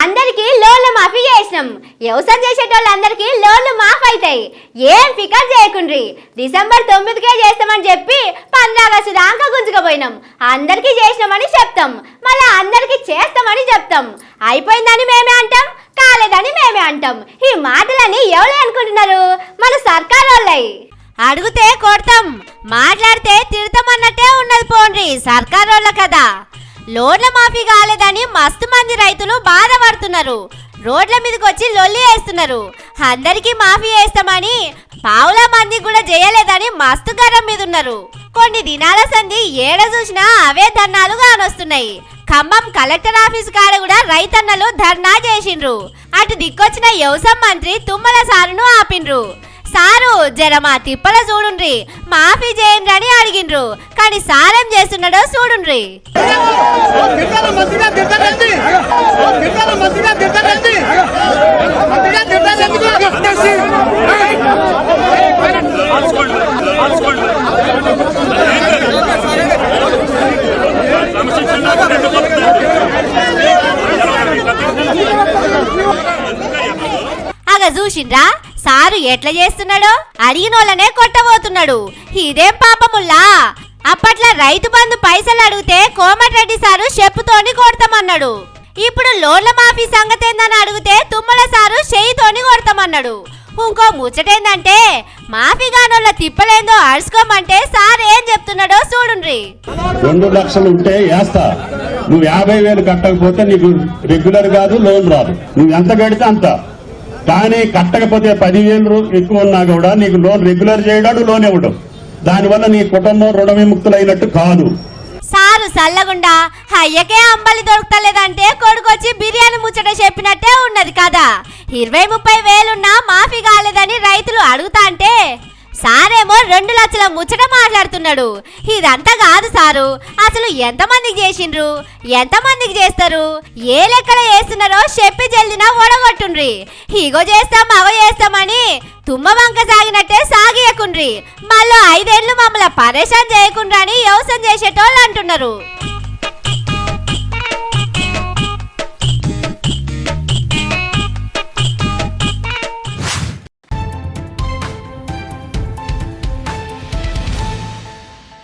అందరికి లోన్లు మాఫీ చేసినాం. వ్యవసాయం చేసేటోళ్ళందరికీ లోన్లు మాఫ్ అవుతాయి ఏం ఫికర్ చేయకుండ్రి. డిసెంబర్ తొమ్మిదికే చేస్తామని చెప్పి పంద్రాగస్టు దాకా గుంజుకపోయినాం. అందరికీ చేసినామని చెప్తాం. మళ్ళీ అందరికీ చేస్తామని చెప్తాం. అయిపోయిందని మేమే అంటాం కాలేదని మేమే అంటాం. ఈ మాటలని ఎవరు అనుకుంటున్నారు? మన సర్కార్ వాళ్ళయి అడిగితే కొడతాం మాట్లాడితే తిడతామన్నట్టే ఉన్నది పోండ్రి సర్కార్ వాళ్ళ కదా లోన్ల మాఫీ కాలేదని మస్తు మంది రైతులు చేస్తున్నారు. రోడ్ల మీదకి వచ్చి లొల్లి వేస్తున్నారు. అందరికీ మాఫీ వేస్తామని పావుల మంది కూడా చేయలేదని మస్తు గరం మీద ఉన్నారు కొన్ని దినాల సంధి ఏడ చూసినా అవే ధర్నాలు కానొస్తున్నాయి ఖమ్మం కలెక్టర్ ఆఫీస్ కాడ కూడా రైతన్నలు ధర్నా చేసిండ్రు. అటు దిక్కొచ్చిన వ్యవసాయ మంత్రి తుమ్మల సారును ఆపిండ్రు. సారు జర మా తిప్పల చూడుండ్రి. మాఫీ చేయండి అని అడిగిండ్రు. కానీ సారేం చేస్తున్నాడో చూడుండ్రి. చూసిండ్రా సారు ఎట్లా చేస్తున్నాడో? అడిగినోళ్ళనే కొట్టబోతున్నాడు. ఇదేం పాపముల్లా? అప్పట్లో రైతు బంధు పైసలు అడిగితే కోమటిరెడ్డి సారు చెప్పుతోని కొడతామన్నాడు. ఇప్పుడు లోన్ల మాఫీ సంగతి ఏందని అడిగితే తుమ్మల సారు చేయితోని కొడతామన్నాడు. ఇంకో ముచ్చటేందంటే మాఫీ గానోళ్ళ తిప్పలేందో అరుచుకోమంటే సార్ ఏం చెప్తున్నాడో చూడుండ్రి. రెండు లక్షలు ఉంటే వేస్తా. నువ్వు యాభై వేలు కట్టకపోతే నీకు రెగ్యులర్ కాదు లోన్ రాదు. నువ్వు ఎంత కడితే అంత. కానీ కట్టకపోతే పదివేలు ఎక్కువ ఉన్నా కూడా నీకు లోన్ రెగ్యులర్ చేయడాడు లోన్ ఇవ్వడం. దానివల్ల నీ కుటుంబం రుణ విముక్తులైనట్టు కాదు. సారు సల్లగుండా అయ్యకే అంబలి దొరుకుతలేదంటే కొడుకొచ్చి బిర్యానీ ముచ్చట చెప్పినట్టే ఉన్నది కదా. ఇరవై ముప్పై వేలున్నా మాఫీ కాలేదని రైతులు అడుగుతా అంటే సారేమో రెండు లక్షల ముచ్చట మాట్లాడుతున్నాడు. ఇదంతా కాదు సారు. అసలు ఎంతమందికి చేసిండ్రు? ఎంతమందికి చేస్తారు? ఏ లెక్కన చేస్తున్నారో చెప్పి చెల్లినా ఓడగొట్టుండ్రి ఇగో చేస్తాం అవో చేస్తామని తుమ్మ వంక సాగినట్టే సాగియకుండ్రి. మళ్ళీ ఐదేళ్ళు మమ్మల్ని పరేషాన్ చేయకుండా అని వ్యవసాయం చేసేటోళ్ళు అంటున్నారు.